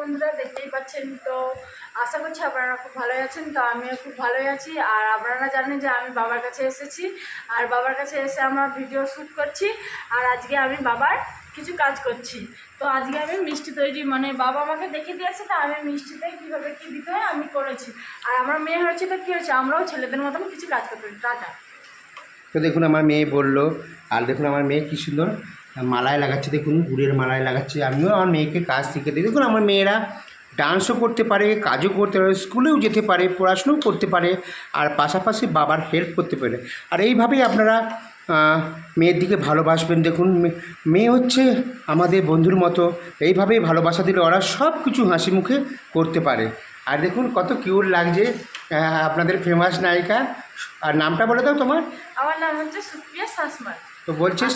বন্ধুরা, দেখতেই পাচ্ছেন তো। আশা করছি আপনারা খুব ভালোই আছেন, তো আমিও খুব ভালোই আছি। আর আপনারা জানেন যে আমি বাবার কাছে এসেছি। আর বাবার কাছে এসে আমরা ভিডিও শ্যুট করছি। আর আজকে আমি বাবার কিছু কাজ করছি। তো আজকে আমি মিষ্টি তৈরি মানে বাবা আমাকে দেখে দিয়েছে, তো আমি মিষ্টিতে কীভাবে কী দিতে হয় আমি করেছি। আর আমার মেয়ে হয়েছে তো কী হয়েছে, আমরাও ছেলেদের মতন কিছু কাজ করতে পারি। টাটা। তো দেখুন, আমার মেয়ে বলল, আর দেখুন, আমার মেয়ে কী সুন্দর। মালায় লাগাচ্ছে, দেখুন, গুড়ের মালায় লাগাচ্ছে। আমিও আমার মেয়েকে কাজ শিখে দিই। দেখুন, আমার মেয়েরা ডান্সও করতে পারে, কাজও করতে পারে স্কুলেও যেতে পারে, পড়াশুনোও করতে পারে, আর পাশাপাশি বাবার হেল্প করতে পারে। আর এইভাবেই আপনারা মেয়ের দিকে ভালোবাসবেন। দেখুন মেয়ে হচ্ছে আমাদের বন্ধুর মতো। এইভাবেই ভালোবাসা দিলে ওরা সব কিছু হাসি মুখে করতে পারে। আর দেখুন, কত কিউট লাগছে আপনাদের ফেমাস নায়িকা। আর নামটা বলে দাও তোমার। আমার নাম হচ্ছে সুপ্রিয়া শাসমাল তো বলছিস?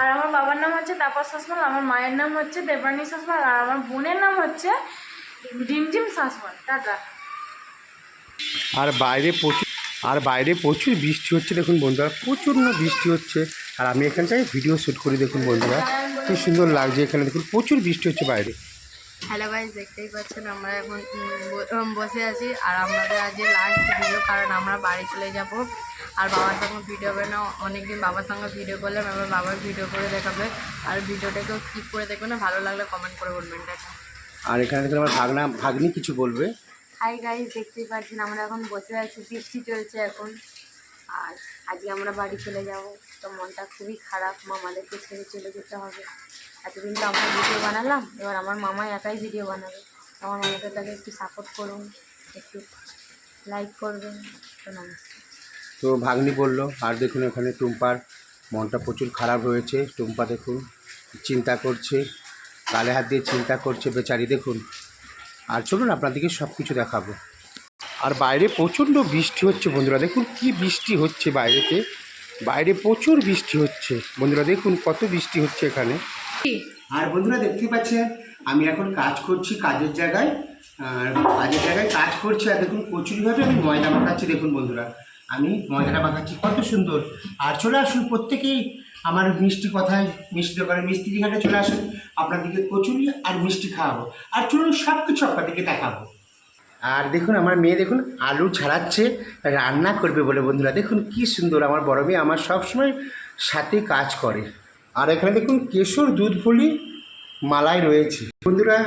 আর আমার বাবার নাম হচ্ছে তাপস শাসমাল আমার মায়ের নাম হচ্ছে দেবানী শাসমাল আর আমার বোনের নাম হচ্ছে রিমঝিম শাসমাল টাটা। আর বাইরে প্রচুর আর বাইরে প্রচুর বৃষ্টি হচ্ছে দেখুন বন্ধুরা প্রচণ্ড বৃষ্টি হচ্ছে। আর আমি এখানটায় ভিডিও শ্যুট করি দেখুন বন্ধুরা কি সুন্দর লাগছে এখানে দেখুন প্রচুর বৃষ্টি হচ্ছে বাইরে। হ্যালো গাইজ দেখতেই পাচ্ছেন আমরা এখন বসে আছি আর আমাদের আজকে লাস্ট ভিডিও কারণ আমরা বাড়ি চলে যাব। আর বাবার সঙ্গে ভিডিও হবে না অনেকদিন বাবার সঙ্গে ভিডিও করলাম এবার বাবার ভিডিও করে দেখাবে। আর ভিডিওটাকেও স্কিপ করে দেখবে না ভালো লাগলে কমেন্ট করে বলবেন টাকা আর এখানে দেখুন আমার ভাগনা ভাগ্নি কিছু বলবে? হাই গাইজ দেখতেই পাচ্ছেন আমরা এখন বসে আছি বৃষ্টি চলছে এখন। আর আজকে আমরা বাড়ি চলে যাব তো মনটা খুবই খারাপ মামাদেরকে ছেড়ে চলে যেতে হবে। এতদিন তো আমরা ভিডিও বানালাম এবার আমার মামা একাই ভিডিও বানাবে। আমার মামাকে তাকে একটু সাপোর্ট করুন একটু লাইক করবেন তো নমস্কার। তো ভাগ্নি বলল, আর দেখুন এখানে টুম্পার মনটা প্রচুর খারাপ হয়েছে টুম্পা দেখুন, চিন্তা করছে, গালে হাত দিয়ে চিন্তা করছে, বেচারি দেখুন। আর চলুন আপনাদেরকে সব কিছু দেখাবো। আর বাইরে প্রচণ্ড বৃষ্টি হচ্ছে বন্ধুরা, দেখুন কি বৃষ্টি হচ্ছে বাইরেতে। বাইরে প্রচুর বৃষ্টি হচ্ছে। বন্ধুরা দেখুন কত বৃষ্টি হচ্ছে এখানে। আর বন্ধুরা দেখতে পাচ্ছেন, আমি এখন কাজ করছি কাজের জায়গায়। আর কাজের জায়গায় কাজ করছি আর দেখুন কচুরিভাবে আমি ময়দা মাখাচ্ছি, দেখুন বন্ধুরা। আমি মজাটা মাখাচ্ছি কত সুন্দর। আর চলে আসুন, প্রত্যেকেই আমার মিষ্টি কথায়, মিষ্টি দোকানে মিস্ত্রি ঘাটে চলে আসুন, আপনাদেরকে কচুরি আর মিষ্টি খাওয়াবো। আর চলুন সব কিছু আপনাদেরকে দেখাবো। আর দেখুন, আমার মেয়ে দেখুন, আলু ছাড়াচ্ছে, রান্না করবে বলে বন্ধুরা। দেখুন, কি সুন্দর, আমার বড় মেয়ে আমার সবসময় সাথে কাজ করে। আর এখানে দেখুন, কেশর দুধ ফলি মালাই রয়েছে। বন্ধুরা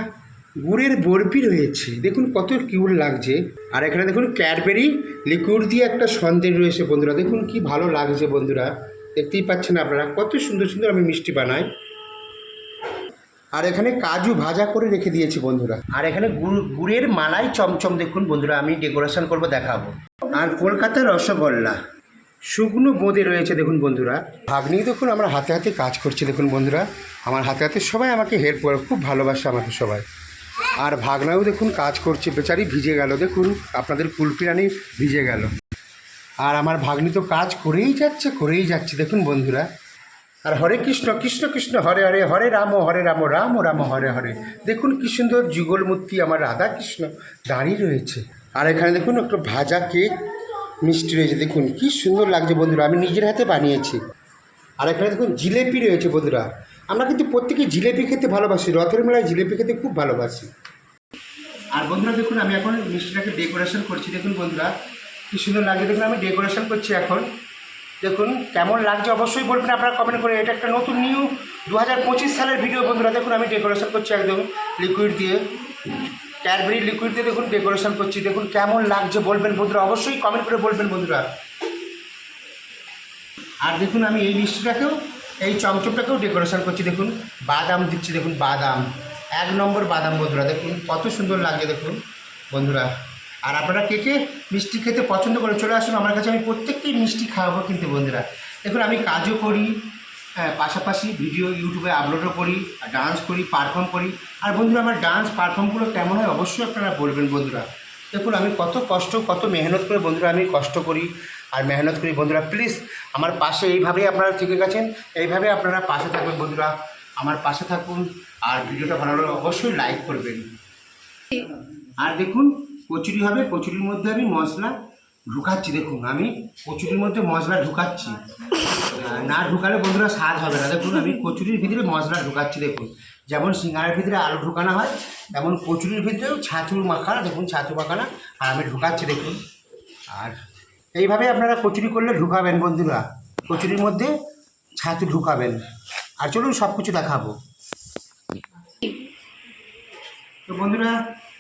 গুড়ের বরফি রয়েছে। দেখুন কত কিউট লাগছে। আর এখানে দেখুন ক্যাডবেরি লিকুইড দিয়ে একটা সন্দেশ রয়েছে বন্ধুরা। দেখুন কি ভালো লাগছে বন্ধুরা। দেখতেই পাচ্ছেন আপনারা, কত সুন্দর সুন্দর আমি মিষ্টি বানাই। আর এখানে কাজু ভাজা করে রেখে দিয়েছি বন্ধুরা। আর এখানে গুড় গুড়ের মালাই চমচম দেখুন বন্ধুরা, আমি ডেকোরেশন করব, দেখাবো। আর কলকাতার রসগোল্লা, শুকনো বোঁদে রয়েছে দেখুন বন্ধুরা। ভাগ্নি দেখুন আমরা হাতে হাতে কাজ করছি দেখুন বন্ধুরা। আমার হাতে হাতে সবাই আমাকে হেল্প করে, খুব ভালোবাসে আমাকে সবাই। আর ভাগনাও দেখুন কাজ করছে, বেচারি ভিজে গেল, দেখুন, আপনাদের কুলপিরানি ভিজে গেল। আর আমার ভাগ্নি তো কাজ করেই যাচ্ছে করেই যাচ্ছে, দেখুন বন্ধুরা। আর হরে কৃষ্ণ কৃষ্ণ কৃষ্ণ, হরে হরে হরে রাম হরে রাম রাম রাম, হরে হরে। দেখুন কি সুন্দর যুগল মূর্তি আমার রাধা কৃষ্ণ দাঁড়িয়ে রয়েছে। আর এখানে দেখুন একটু ভাজা কেক, মিষ্টি রয়েছে, দেখুন কি সুন্দর লাগছে বন্ধুরা, আমি নিজের হাতে বানিয়েছি। আর এখানে দেখুন জিলেপি রয়েছে বন্ধুরা। আমরা কিন্তু প্রত্যেকে জিলেপি খেতে ভালোবাসি, রথের মেলায় জিলেপি খেতে খুব ভালোবাসি। আর বন্ধুরা দেখুন, আমি এখন মিষ্টিটাকে ডেকোরেশন করছি। দেখুন বন্ধুরা, কি সুন্দর লাগছে। দেখুন, আমি ডেকোরেশন করছি এখন। দেখুন, কেমন লাগছে অবশ্যই বলবেন আপনারা কমেন্ট করে। এটা একটা নতুন নিউ দু হাজার পঁচিশ সালের ভিডিও বন্ধুরা। দেখুন, আমি ডেকোরেশন করছি একদম লিকুইড দিয়ে। ক্যাডবেরি লিকুইড দিয়ে দেখুন ডেকোরেশন করছি। দেখুন, কেমন লাগছে বলবেন বন্ধুরা। অবশ্যই কমেন্ট করে বলবেন বন্ধুরা। আর দেখুন, আমি এই মিষ্টিটাকেও এই চমচমটাকেও ডেকোরেশন করছি, দেখুন। বাদাম দিচ্ছি, দেখুন, বাদাম। এক নম্বর বাদাম, বন্ধুরা, দেখুন, কত সুন্দর লাগছে দেখুন, বন্ধুরা। আর আপনারা কে কে মিষ্টি খেতে পছন্দ করে চলে আসুন। আমার কাছে আমি প্রত্যেককেই মিষ্টি খাওয়াবো কিন্তু, বন্ধুরা। দেখুন, আমি কাজও করি হ্যাঁ পাশাপাশি ভিডিও ইউটিউবে আপলোডও করি ডান্স করি, পারফর্ম করি। আর বন্ধুরা, আমার ডান্স পারফর্মগুলো কেমন হয় অবশ্যই আপনারা বলবেন, বন্ধুরা। দেখুন, আমি কত কষ্ট, কত মেহনত করে, বন্ধুরা, আমি কষ্ট করি। আর মেহনত করি। বন্ধুরা প্লিজ আমার পাশে এইভাবেই আপনারা থেকে গেছেন। এইভাবে আপনারা পাশে থাকবেন বন্ধুরা। আমার পাশে থাকুন আর ভিডিওটা ভালো লাগলে অবশ্যই লাইক করবেন। আর দেখুন, কচুরি হবে, কচুরির মধ্যে আমি মশলা ঢুকাচ্ছি। দেখুন, আমি কচুরির মধ্যে মশলা ঢুকাচ্ছি। না ঢুকালে বন্ধুরা স্বাদ হবে না। দেখুন, আমি কচুরির ভিতরে মশলা ঢুকাচ্ছি, দেখুন। যেমন সিঙ্গারের ভিতরে আলু ঢুকানো হয়, তেমন কচুরির ভিতরেও ছাতুর মাখানা, দেখুন, ছাতু মাখানা। আর আমি ঢুকাচ্ছি, দেখুন। আর এইভাবে আপনারা কচুরি করলে ঢুকাবেন বন্ধুরা। কচুরির মধ্যে ছাতু ঢুকাবেন। আর চলুন সব কিছু দেখাবো। তো বন্ধুরা,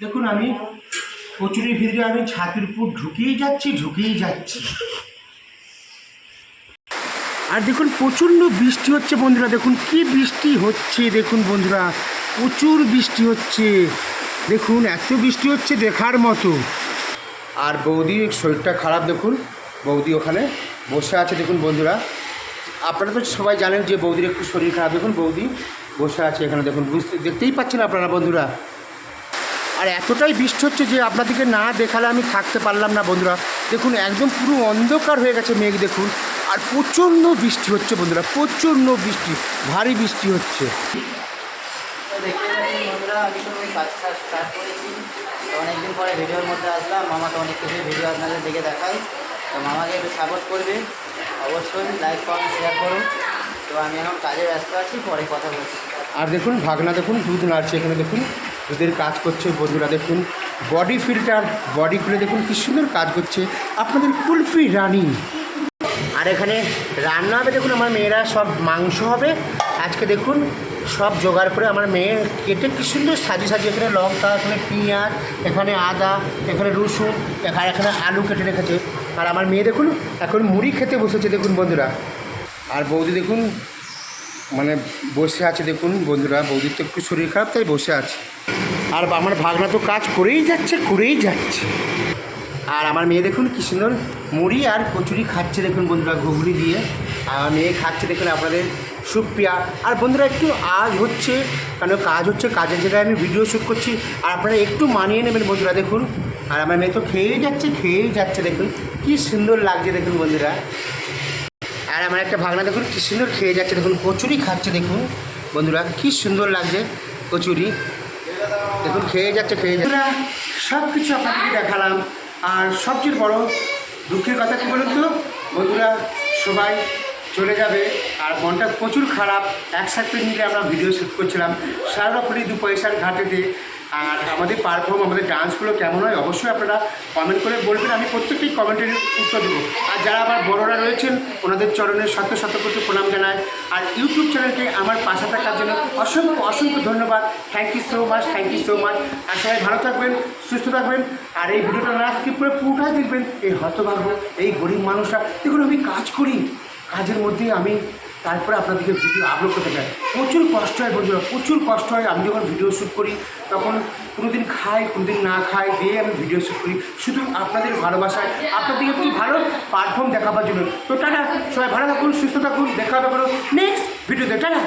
দেখুন আমি কচুরির ভিতরে আমি ছাতুর পুর ঢুকেই যাচ্ছি ঢুকেই যাচ্ছি। আর দেখুন, প্রচণ্ড বৃষ্টি হচ্ছে বন্ধুরা। দেখুন, কি বৃষ্টি হচ্ছে, দেখুন বন্ধুরা। প্রচুর বৃষ্টি হচ্ছে। দেখুন, এত বৃষ্টি হচ্ছে দেখার মতো। আর বৌদির শরীরটা খারাপ দেখুন। বৌদি ওখানে বসে আছে দেখুন বন্ধুরা। আপনারা তো সবাই জানেন যে বৌদির একটু শরীর খারাপ। দেখুন বৌদি বসে আছে এখানে দেখুন। বুঝতে দেখতেই পাচ্ছেন আপনারা বন্ধুরা। আর এতটাই বৃষ্টি হচ্ছে যে আপনাদেরকে না দেখালে আমি থাকতে পারলাম না বন্ধুরা। দেখুন একদম পুরো অন্ধকার হয়ে গেছে মেঘ দেখুন। আর প্রচণ্ড বৃষ্টি হচ্ছে বন্ধুরা। প্রচণ্ড বৃষ্টি, ভারী বৃষ্টি হচ্ছে তো দেখতে পাচ্ছেন বন্ধুরা আমি তো ওই কাজ টাজ স্টার্ট করেছি। তো অনেকদিন পরে ভিডিওর মধ্যে আসলাম। মামা তো অনেক কিছু ভিডিও আপনাদের দেখে দেখায়। তো মামাকে একটু সাপোর্ট করবে। অবশ্যই লাইক কমেন্ট শেয়ার করুন তো আমি এখন কাজে ব্যস্ত আছি, পরে কথা বলছি। আর দেখুন, ভাগনা দেখুন, দুধ নাড়ছে এখানে দেখুন। দুধের কাজ করছে বন্ধুরা দেখুন। বডি ফিল্টার বডি খুলে দেখুন কি সুন্দর কাজ করছে। আপনাদের কুলফি রানি। আর এখানে রান্না হবে দেখুন, আমার মেয়েরা সব মাংস হবে। আজকে দেখুন সব জোগাড় করে আমার মেয়ে কেটে কি সুন্দর সাজিয়ে সাজিয়ে এখানে লঙ্কা, এখানে পেঁয়াজ, এখানে আদা, এখানে রসুন এখানে এখানে আলু কেটে রেখেছে। আর আমার মেয়ে দেখুন, এখন মুড়ি খেতে বসেছে দেখুন বন্ধুরা। আর বৌদি দেখুন মানে বসে আছে দেখুন বন্ধুরা, বৌদির তো একটু শরীর খারাপ, তাই বসে আছে। আর আমার ভাগনা তো কাজ করেই যাচ্ছে করেই যাচ্ছে। আর আমার মেয়ে দেখুন কী সুন্দর মুড়ি আর কচুরি খাচ্ছে দেখুন বন্ধুরা, ঘুগনি দিয়ে। আর মেয়ে খাচ্ছে দেখুন আপনাদের সুপ্রিয়া। আর বন্ধুরা, একটু আজ হচ্ছে, কেন কাজ হচ্ছে, কাজের জায়গায় আমি ভিডিও শ্যুট করছি, আর আপনারা একটু মানিয়ে নেবেন বন্ধুরা, দেখুন। আর আমার মেয়ে তো খেয়েই যাচ্ছে খেয়েই যাচ্ছে, দেখুন। কি সুন্দর লাগছে, দেখুন বন্ধুরা। আর আমার একটা ভাগনা, দেখুন, কি সুন্দর খেয়ে যাচ্ছে, দেখুন, কচুরি খাচ্ছে, দেখুন। বন্ধুরা, কি সুন্দর লাগছে, কচুরি। দেখুন, খেয়ে যাচ্ছে খেয়ে যাচ্ছে। সব কিছু আপনাদেরকে দেখালাম। আর সবচেয়ে বড় দুঃখের কথা কী বলুন তো? বন্ধুরা, সবাই চলে যাবে। আর মনটা প্রচুর খারাপ। একসাথে মিলে আমরা ভিডিও শ্যুট করছিলাম। সারাপুরি দু পয়সার ঘাটেতে আর আমাদের পারফর্ম আমাদের ডান্সগুলো কেমন হয় অবশ্যই আপনারা কমেন্ট করে বলবেন। আমি প্রত্যেকটি কমেন্টের উত্তর দেবো। আর যারা আমার বড়রা রয়েছেন, ওনাদের চরণে শত শত কোটি প্রণাম জানায় আর ইউটিউব চ্যানেলকে আমার পাশে থাকার জন্য অসংখ্য অসংখ্য ধন্যবাদ। Thank you so much thank you so much আর সবাই ভালো থাকবেন, সুস্থ থাকবেন। আর এই ভিডিওটা না স্কিপ করে পুরোটাই দেখবেন। এই হতভাগ্য, এই গরিব মানুষরা। এগুলো আমি কাজ করি। কাজের মধ্যে আমি তারপরে আপনাদেরকে ভিডিও আপলোড করতে চাই। প্রচুর কষ্ট হয় বন্ধুরা, প্রচুর কষ্ট হয়। আমি যখন ভিডিও শ্যুট করি, তখন কোনো দিন খাই কোনো দিন না খাই দিয়ে আমি ভিডিও শ্যুট করি। শুধু আপনাদের ভালোবাসায়। আপনাদেরকে একটি ভালো পারফর্ম দেখাবার জন্য। তো টাটা, সবাই ভালো থাকুন, সুস্থ থাকুন। দেখা হবে নেক্সট ভিডিওতে টাটা।